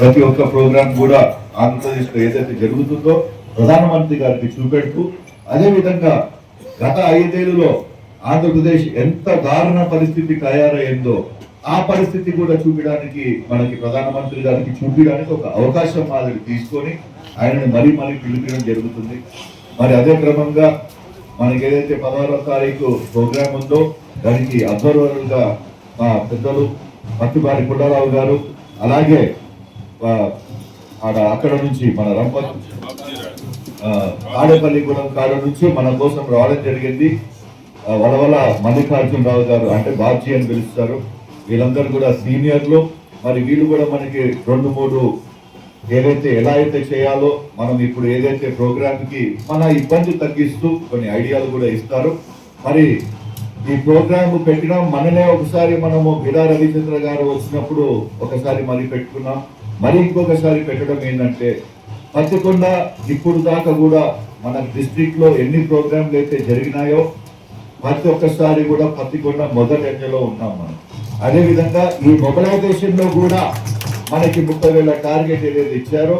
ప్రతి ఒక్క ప్రోగ్రామ్ కూడా ఆంధ్రప్రదేశ్లో ఏదైతే జరుగుతుందో ప్రధానమంత్రి గారికి చూపెడుతూ అదేవిధంగా గత ఐదేళ్ళలో ఆంధ్రప్రదేశ్ ఎంత దారుణ పరిస్థితి తయారైందో ఆ పరిస్థితి కూడా చూపించడానికి మనకి ప్రధానమంత్రి గారికి చూపించడానికి ఒక అవకాశం మాదిరి తీసుకొని ఆయనను మరీ మరీ పిలిపించడం జరుగుతుంది. మరి అదే క్రమంగా మనకి ఏదైతే పదహారో తారీఖు ప్రోగ్రామ్ ఉందో దానికి అబ్జర్వర్గా మా పెద్దలు పత్తిపాటి పుల్లారావు గారు అలాగే అక్కడ నుంచి మన రంప తాడేపల్లిగూడెం కాడ నుంచి మన కోసం రావడం జరిగింది. వలవల మల్లికార్జునరావు గారు అంటే బాబ్జీ అని పిలుస్తారు. వీళ్ళందరూ కూడా సీనియర్లు. మరి వీళ్ళు కూడా మనకి రెండు మూడు ఏదైతే ఎలా అయితే చేయాలో మనం ఇప్పుడు ఏదైతే ప్రోగ్రామ్కి మన ఇబ్బంది తగ్గిస్తూ కొన్ని ఐడియాలు కూడా ఇస్తారు. మరి ఈ ప్రోగ్రామ్ పెట్టినాం. మననే ఒకసారి మనము బిడా రవిచంద్ర గారు వచ్చినప్పుడు ఒకసారి మరి పెట్టుకున్నాం. మరి ఇంకొకసారి పెట్టడం ఏంటంటే పత్తికొండ ఇప్పుడు దాకా కూడా మన డిస్ట్రిక్ట్లో ఎన్ని ప్రోగ్రాంలు అయితే జరిగినాయో ప్రతి ఒక్కసారి కూడా పత్తికొండ మొదటి ఎంజలో ఉన్నాం మనం. అదేవిధంగా ఈ మొబలైజేషన్లో కూడా మనకి ముప్పై వేల టార్గెట్ ఏదైతే ఇచ్చారో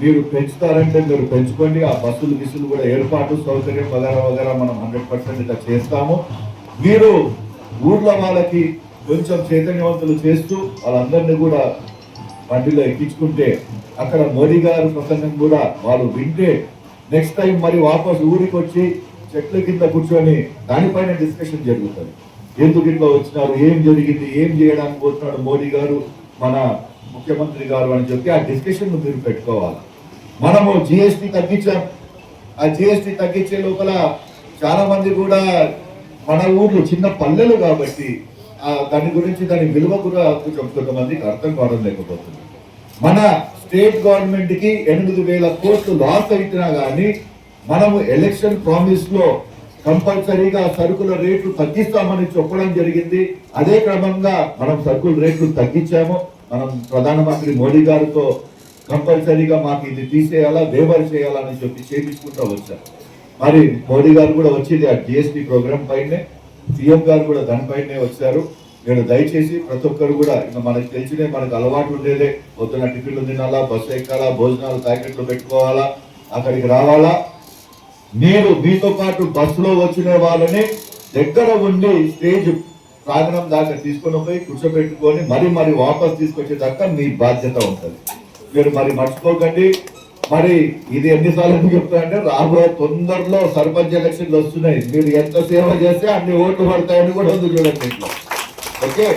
మీరు పెంచుతారంటే మీరు పెంచుకోండి. ఆ బస్సులు గిసులు కూడా ఏర్పాటు సౌకర్యం వగేరా వగేరా మనం హండ్రెడ్ పర్సెంట్ ఇట్లా చేస్తాము. మీరు ఊర్ల వాళ్ళకి కొంచెం చైతన్యవంతులు చేస్తూ వాళ్ళందరినీ కూడా బండిలో ఎక్కించుకుంటే అక్కడ మోడీ గారు ప్రసంగం కూడా వాళ్ళు వింటే నెక్స్ట్ టైం మరి వాపస్ ఊరికి వచ్చి చెట్ల కింద కూర్చొని దానిపైన డిస్కషన్ జరుగుతుంది. ఎందుకు ఇట్లా వచ్చినారు? ఏం జరిగింది? ఏం చేయడానికి పోతున్నాడు మోడీ గారు? మన ముఖ్యమంత్రి గారు అని చెప్పి ఆ డిస్కషన్ మీరు పెట్టుకోవాలి. మనము జిఎస్టీ తగ్గించాం. ఆ జిఎస్టీ తగ్గించే లోపల చాలా మంది కూడా మన ఊర్లు చిన్న పల్లెలు కాబట్టి దాని గురించి దాని విలువ కూడా కొంచెం కొంతమందికి అర్థం కావడం లేకపోతుంది. మన స్టేట్ గవర్నమెంట్కి ఎనిమిది వేల కోట్లు లాస్ అయినా కానీ మనము ఎలక్షన్ ప్రామిస్లో కంపల్సరీగా సరుకుల రేట్లు తగ్గిస్తామని చెప్పడం జరిగింది. అదే క్రమంగా మనం సరుకుల రేట్లు తగ్గించాము. మనం ప్రధానమంత్రి మోడీ గారితో కంపల్సరీగా మాకు ఇది తీసేయాలా వేవర్ చేయాలని చెప్పి చేపించుకుంటూ వచ్చాం. మరి మోడీ గారు కూడా వచ్చింది ఆ జిఎస్టీ ప్రోగ్రామ్ పైనే. సీఎం గారు కూడా దానిపైనే వచ్చారు. నేను దయచేసి ప్రతి ఒక్కరు కూడా ఇంకా మనకి తెలిసినే మనకు అలవాటు ఉండేదే. పొద్దున టిఫిన్లు తినాలా బస్సు ఎక్కాలా భోజనాలు ప్యాకెట్లు పెట్టుకోవాలా అక్కడికి రావాలా. నేను మీతో పాటు బస్సులో వచ్చిన వాళ్ళని దగ్గర ఉండి స్టేజ్ ప్రాంగణం దాకా తీసుకొని పోయి కూర్చోబెట్టుకొని మరి మరి వాపస్ తీసుకొచ్చేదాకా మీ బాధ్యత ఉంటుంది. మీరు మరి మర్చిపోకండి. మరి ఇది ఎన్నిసార్లు చెప్తా అంటే రాబోయే తొందరలో సర్పంచ్ ఎలక్షన్లు వస్తున్నాయి. మీరు ఎంత సేవ చేస్తే అన్ని ఓట్లు పడతాయని కూడా ఉంది చూడండి ఓకే?